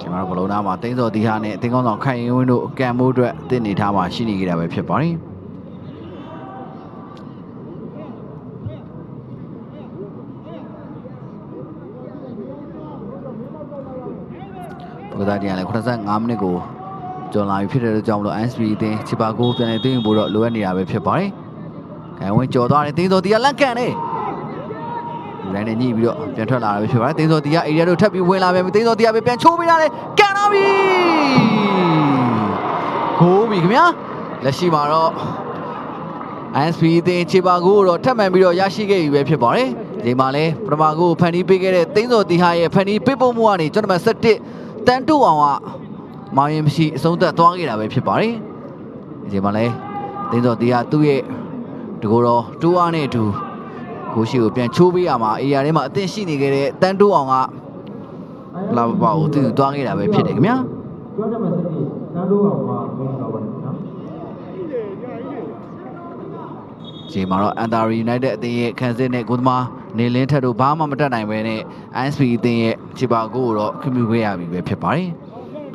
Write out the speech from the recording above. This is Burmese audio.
ဒီမှာတော့ဘလုံးသားမှာတင်းစော်တီဟာနဲ့အသင်းကောင်းဆောင်ခိုင်ရင်ဝင်းတို့ကံမိုးအတွက်တင့်နေထားမှာရှိနေကြတာပဲဖြစ်ပါတယ်ပကစားတရားလည်း85မိနစ်ကိုကျော်လာပြီဖြစ်တဲ့အတွက်ကြောင့်မလို့ NSP အသင်းချီပါကိုပြန်လည်သိမ်းဖို့တော့လိုအပ်နေတာပဲဖြစ်ပါတယ်။ခိုင်ဝင်းကျော်သွားတယ်တင်းစော်တီဟာလက်ကန်တယ် လူတိုင်းနဲ့ညှိပြီးတော့ပြန်ထွက်လာတာပဲဖြစ်ပါတယ်တင်းစော်တီဟာအေရီယာတို့ထပ်ပြီးဝင်လာပြန်ပြီတင်းစော်တီဟာပဲပြန်ချိုးပေးရတယ်ကန်တော့ပြီဂိုးပြီခင်ဗျာလက်ရှိမှာတော့ ISP အသင်းချေပါကိုတော့ထပ်မံပြီးတော့ရရှိခဲ့ပြီပဲဖြစ်ပါတယ်ဒီမှာလဲပထမကိုဖန်တီးပေးခဲ့တဲ့တင်းစော်တီဟာရဲ့ဖန်တီးပေးပို့မှုကနေကျွန်တော်们17တန်တူအောင်ကမောင်ရင်မရှိအဆုံးသက်သွားခဲ့တာပဲဖြစ်ပါတယ်ဒီမှာလဲတင်းစော်တီဟာသူ့ရဲ့တကူတော့တူအားနဲ့အတူ ကိုရှိကိုပြန်ချိုးပေးရမှာအေးရထဲမှာအသင့်ရှိနေခဲ့တဲ့တန်တူအောင်ကလာပါကိုသူသွားခဲ့တာပဲဖြစ်တယ်ခင်ဗျာကျွမ်းကြမှာစတိတန်းတို့အောင်မှာဝင်လာပါတယ်နော်ဒီမှာတော့ Antara United အသင်းရဲ့ခံစစ်နဲ့ကိုသမားနေလင်းထက်တို့ဘာမှမတက်နိုင်ပဲနဲ့ ISP အသင်းရဲ့ချီပါကိုကိုတော့ခွင့်ပြုခဲ့ရပြီပဲဖြစ်ပါတယ်